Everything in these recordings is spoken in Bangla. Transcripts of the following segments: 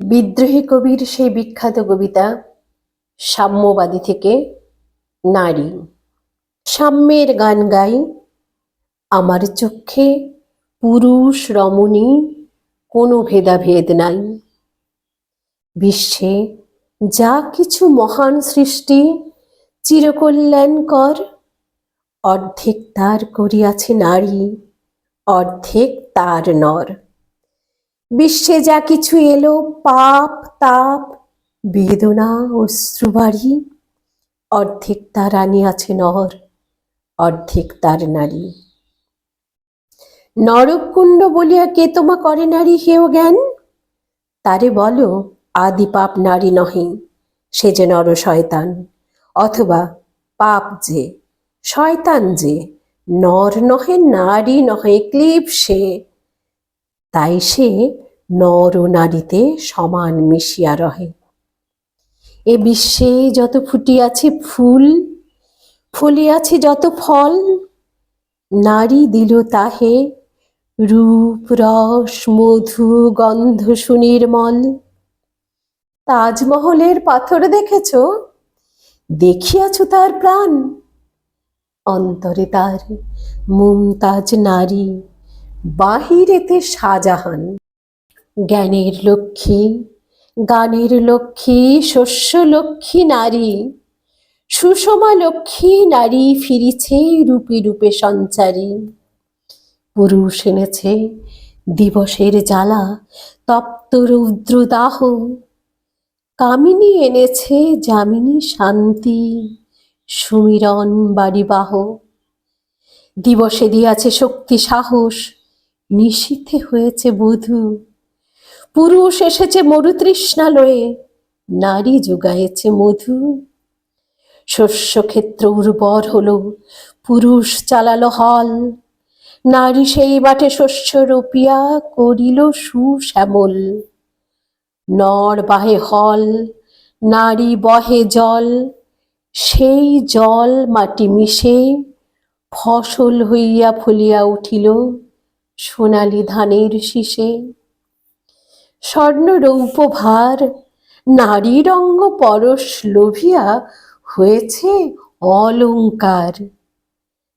বিদ্রোহী কবির সেই বিখ্যাত কবিতা সাম্যবাদী থেকে নারী। সাম্যের গান গাই, আমার চক্ষে পুরুষ রমণী, কোনো ভেদাভেদ নাই। বিশ্বে যা কিছু মহান সৃষ্টি, চিরকল্যাণকর, অর্ধেক তার করিয়াছে নারী, অর্ধেক তার নর। বিশ্বে যা কিছু এলো, পাপ, তাপ, বেদনা অশ্রুবাড়ি অর্ধেক তার আছে নর অর্ধেক তার নারী। নরকুণ্ড বলিয়া কে তোমা করে নারী হেও জ্ঞান? তারে বলো, আদি পাপ নারী নহে, সে যে নর শয়তান, অথবা পাপ যে, শয়তান যে, নর নহে, নারী নহে ক্লিপ সে। তাই সে নর ও নারীতে সমান মিশিয়া রহে। এ বিশ্বে যত ফুটিয়াছে ফুল ফলিয়াছে যত ফল, নারী দিল তাহে রূপ, রস, মধু, গন্ধ সুনির্মল তাজমহলের পাথর দেখেছ? দেখিয়াছ তার প্রাণ? অন্তরে তার মুমতাজ নারী। বাহিরেতে শাহজাহান। জ্ঞানের লক্ষ্মী, গানের লক্ষ্মী, শস্য লক্ষ্মী নারী। সুষমা লক্ষ্মী নারী ফিরিছে রূপে রূপে সঞ্চারী। পুরুষ এনেছে দিবসের জ্বালা, তপ্ত রৌদ্র দাহ। কামিনী এনেছে যামিনী শান্তি, সুমিরন বাড়িবাহ। দিবসে দিয়াছে শক্তি সাহস নিশীথে হয়েছে বধু। পুরুষ এসেছে মরুতৃষ্ণা লয়ে নারী যোগায়েছে মধু। শস্যক্ষেত্র উর্বর হলো, পুরুষ চালালো হল। নারী সেই বাটে শস্য রোপিয়া করিল সুশ্যামল। নর বাহে হল, নারী বহে জল। সেই জল মাটি মিশে ফসল হইয়া ফলিয়া উঠিল। সোনালি ধানের শীষে। স্বর্ণ রৌপ ভার নারীর অঙ্গ পরশ লোভিয়া হয়েছে অলঙ্কার।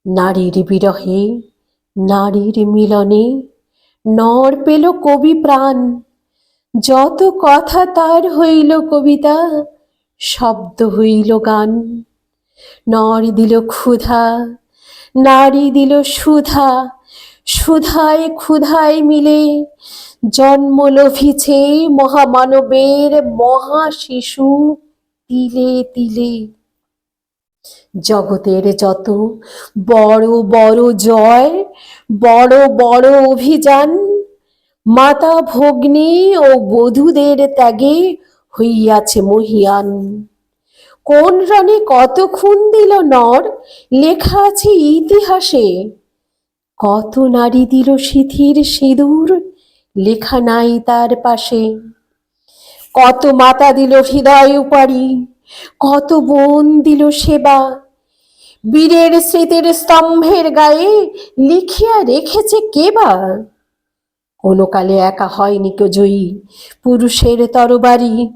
নারীর বিরহে, নারীর মিলনে, নর পেল কবি প্রাণ। যত কথা তার হইল কবিতা, শব্দ হইল গান। নর দিল ক্ষুধা, নারী দিল সুধা সুধায় ক্ষুধায় মিলে জন্ম লভিছে মহামানবের মহা শিশু তিলে তিলে। জগতের যত বড় বড় জয়, বড় বড় অভিযান, মাতা ভগ্নী ও বধূদের ত্যাগে হইয়াছে মহিয়ান। কোন রণে কত খুন দিল নর, লেখা আছে ইতিহাসে। কত নারী দিল সিথির সিঁদুর? লেখা নাই তার পাশে। কত মাতা দিল হৃদয় উপারি কত বোন দিল সেবা? বীরের স্মৃতির স্তম্ভের গায়ে লিখিয়া রেখেছে কেবা কোনো কালে একা হয়নি কেউ জয়ী, পুরুষের তরবারি।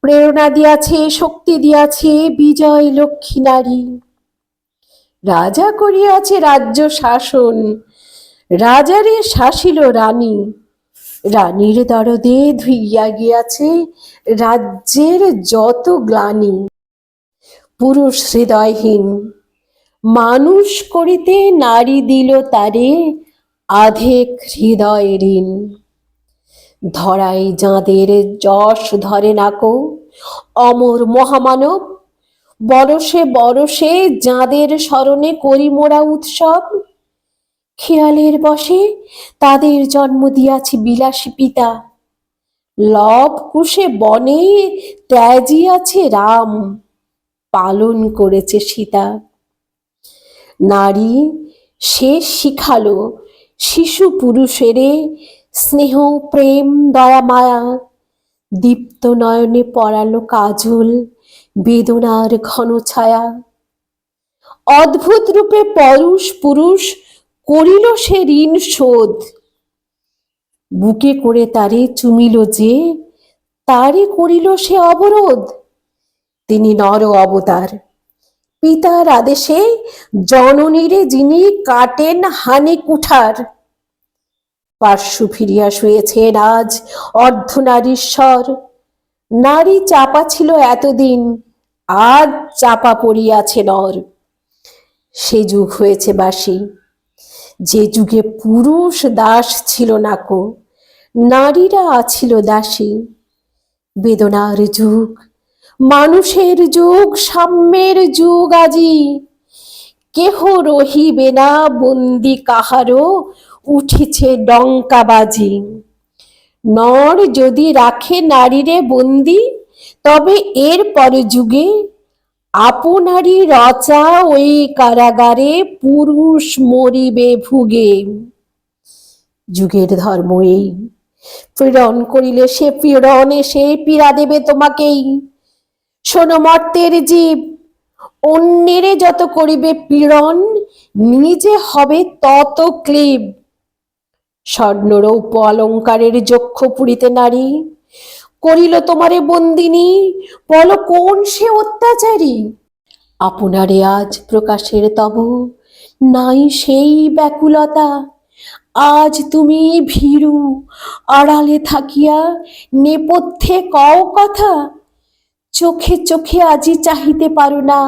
প্রেরণা দিয়াছে, শক্তি দিয়াছে বিজয় লক্ষ্মী নারী। রাজা করিয়াছে রাজ্য শাসন। রাজারে শাসিল রানী। রানীর দরদে ধুইয়া গিয়াছে রাজ্যের যত গ্লানি। পুরুষ হৃদয়হীন, মানুষ করিতে নারী দিল তারে আধেক হৃদয় ঋণ। ধরাই যাঁদের যশ ধরে নাকো, অমর মহামানব বরসে বরসে যাঁদের স্মরণে করি মোরা উৎসব। খেয়ালের বসে তাদের জন্ম দিয়াছি বিলাসী পিতা। লব কুশে বনে ত্যাজি আছে রাম, পালন করেছে সীতা। নারী সে শিখালো, শিশু পুরুষেরে স্নেহ, প্রেম, দয়া, মায়া। দীপ্ত নয়নে পড়ালো কাজল বেদনার ঘন ছায়া। অদ্ভুত রূপে পরুষ পুরুষ করিল সে ঋণ শোধ। বুকে করে তারে চুমিল যে তারই করিল সে অবরোধ। তিনি নর অবতার। পিতার আদেশে জননীরে যিনি কাটেন হানি কুঠার। পার্শ্ব ফিরিয়া শুয়েছেন আজ অর্ধনারীশ্বর। নারী চাপা ছিল এতদিন আজ চাপা পড়িয়াছে নর। সে যুগ হয়েছে বাসি, যে যুগে পুরুষ দাস ছিল নাকো, নারীরা আছিল দাসী। বেদনার যুগ, মানুষের যুগ, সাম্যের যুগ আজি। কেহ রহিবে না বন্দি, কাহারও উঠেছে ডঙ্কাবাজি নর যদি রাখে নারীরে বন্দি, তবে এর পর যুগে আপনারই রচা ওই কারাগারে পুরুষ মরিবে ভুগে। যুগের ধর্ম এই। পীড়ন করিলে সে পীড়নে সে পীড়া দেবে তোমাকেই। শোনো মর্তের জীব, অন্যেরে যত করিবে পীড়ন, নিজে হবে তত ক্লিব। স্বর্ণরৌপ অলঙ্কারের যক্ষ পুরিতে নারী। করিল তোমারে বন্দিনী, বল কোন সে অত্যাচারী? আপনারে আজ প্রকাশের তব নাই সেই ব্যাকুলতা। আজ তুমি ভীরু, আড়ালে থাকিয়া নেপথ্যে কও কথা। চোখে চোখে আজি চাহিতে পারো না,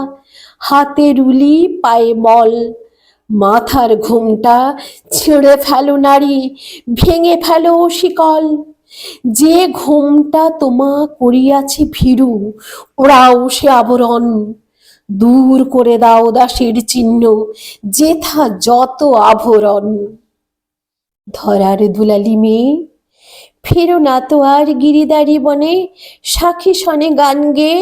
হাতে রুলি পায়ে মল। মাথার ঘুমটা ছিঁড়ে ফেলো নারী, ভেঙে ফেলো শিকল। যে ঘুমটা তোমা করিয়াছে ভীরু, ওরাও সে আবরণ। দূর করে দাও দাসের চিহ্ন, যেথা যত আভরণ ধরার দুলালি মেয়ে, ফেরো না তো আর গিরিদারি বনে, সাক্ষী সনে গান গে।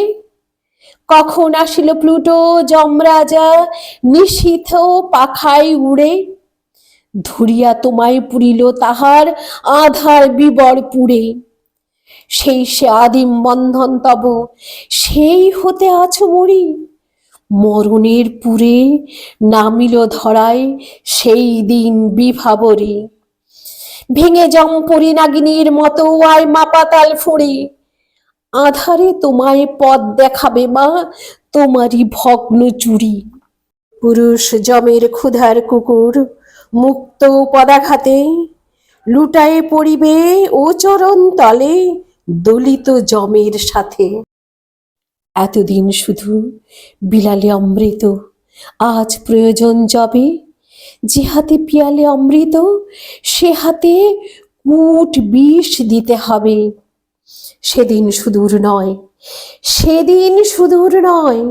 কখন আসিল প্লুটো যমরাজা? নিশীথ পাখায় উড়ে ধরিয়া তোমায় পুরিল তাহার আধার বিবর পুরে। সেই সে আদিম বন্ধন তব, সেই হতে আছো মরি। মরণের পুরে নামিল ধরায় সেই দিন বিভাবরী। ভেঙে জম্পরি নাগিনীর মতো আয় মাপাতাল ফুঁড়ি। আধারে তোমায় পথ দেখাবে মা, তোমারই ভগ্ন চুরি। পুরুষ জমের ক্ষুধার কুকুর, মুক্ত পদাঘাতে, লুটায়ে পড়িবে ও চরণ তলে দলিত জমের সাথে। এতদিন শুধু বিলালে অমৃত, আজ প্রয়োজন যবে যে হাতে পিয়ালে অমৃত, সে হাতে কুট বিষ দিতে হবে। সেদিন সুদূর নয়, সেদিন সুদূর নয়,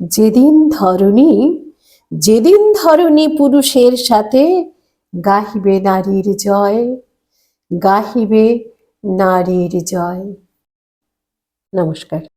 যেদিন ধরণী যেদিন ধরণী পুরুষের সাথে গাহিবে নারীর জয়, গাহিবে নারীর জয়। নমস্কার।